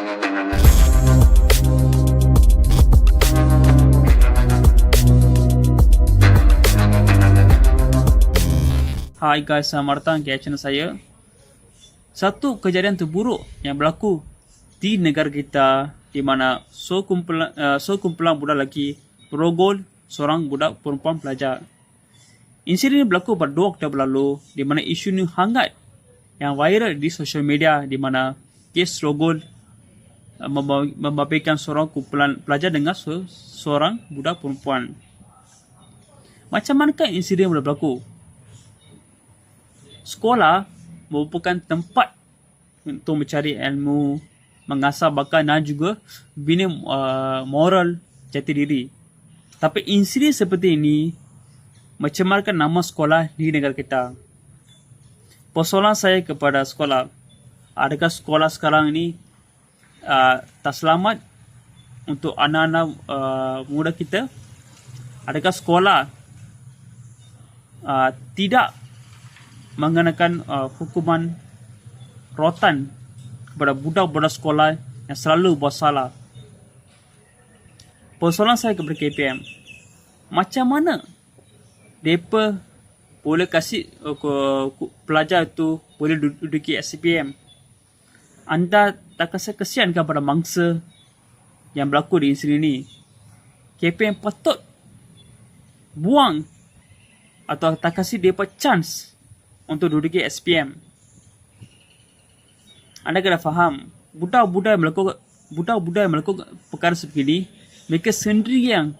Hai guys, selamat datang ke channel saya. Satu kejadian terburuk yang berlaku di negara kita di mana sekumpulan uh, sekumpulan budak lelaki berogol seorang budak perempuan pelajar. Insiden ini berlaku pada dua Oktober lalu di mana isu ini hangat yang viral di sosial media di mana kes rogol membabitkan seorang kumpulan pelajar dengan se- seorang budak perempuan. Macam manakah insiden boleh berlaku? sekolah merupakan tempat untuk mencari ilmu, mengasah bakat dan juga bina uh, moral jati diri. Tapi insiden seperti ini mencemarkan nama sekolah di negara kita. Persoalan saya kepada sekolah, adakah sekolah sekarang ini uh, tak selamat untuk anak-anak uh, muda kita? Adakah sekolah uh, tidak mengenakan uh, hukuman rotan kepada budak-budak sekolah yang selalu buat salah. Persoalan saya kepada KPM, macam mana mereka boleh kasih uh, ke, pelajar itu boleh du- duduki SCPM? Anda tak rasa kesian kepada mangsa yang berlaku di insiden ini? KPM patut buang atau tak kasih mereka chance untuk duduki SPM. Anda kena faham, budak-budak yang melakukan budak-budak yang melakukan perkara seperti ini, mereka sendiri yang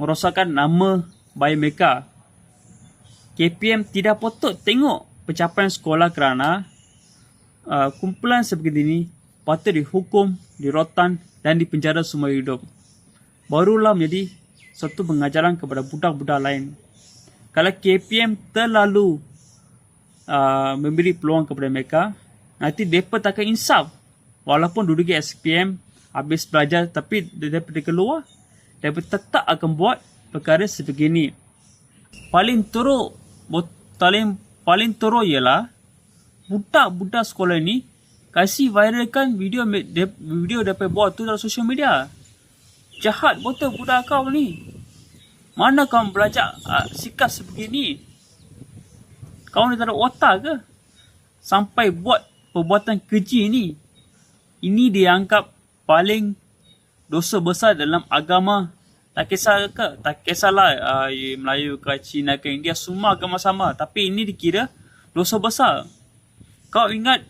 merosakkan nama baik mereka. KPM tidak patut tengok pencapaian sekolah kerana uh, kumpulan seperti ini patut dihukum, dirotan dan dipenjara semua hidup. Barulah menjadi satu pengajaran kepada budak-budak lain. Kalau KPM terlalu uh, memberi peluang kepada mereka, nanti mereka takkan insaf. Walaupun duduk di SPM, habis belajar tapi daripada keluar, mereka tetap akan buat perkara sebegini. Paling teruk, paling, paling teruk ialah budak-budak sekolah ni kasih viralkan video video daripada buat tu dalam sosial media. Jahat betul budak kau ni. Mana kau belajar uh, sikap sebegini? Kau ni tak ada otak ke? Sampai buat perbuatan keji ni. Ini dianggap paling dosa besar dalam agama. Tak kisah ke? Tak kisahlah uh, Melayu ke Cina ke India. Semua agama sama. Tapi ini dikira dosa besar. Kau ingat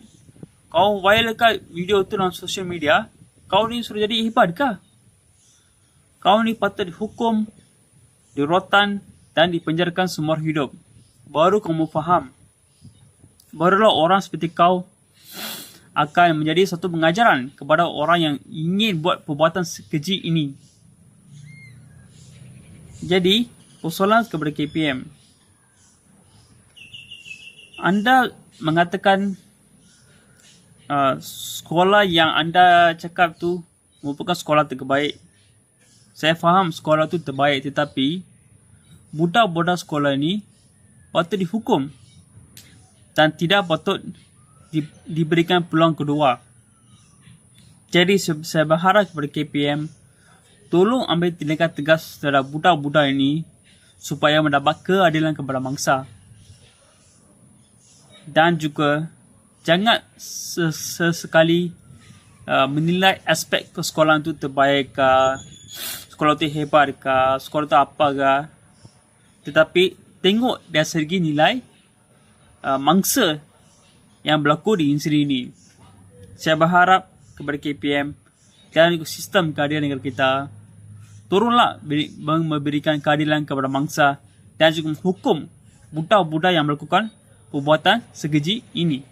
kau viralkan video tu dalam sosial media. Kau ni suruh jadi hebat ke? Kau ni patut dihukum, dirotan dan dipenjarakan semua hidup baru kamu faham. Barulah orang seperti kau akan menjadi satu pengajaran kepada orang yang ingin buat perbuatan sekeji ini. Jadi, persoalan kepada KPM. Anda mengatakan uh, sekolah yang anda cakap tu merupakan sekolah terbaik. Saya faham sekolah tu terbaik tetapi budak-budak sekolah ni patut dihukum dan tidak patut di, diberikan peluang kedua. Jadi saya berharap kepada KPM tolong ambil tindakan tegas terhadap budak-budak ini supaya mendapat keadilan kepada mangsa. Dan juga jangan sesekali uh, menilai aspek sekolah itu terbaik ke, sekolah itu hebat ke, sekolah itu apa ke. Tetapi tengok dari segi nilai uh, mangsa yang berlaku di insiden ini. Saya berharap kepada KPM dan ekosistem keadilan negara kita turunlah beri, memberikan keadilan kepada mangsa dan juga menghukum budak-budak yang melakukan perbuatan sekeji ini.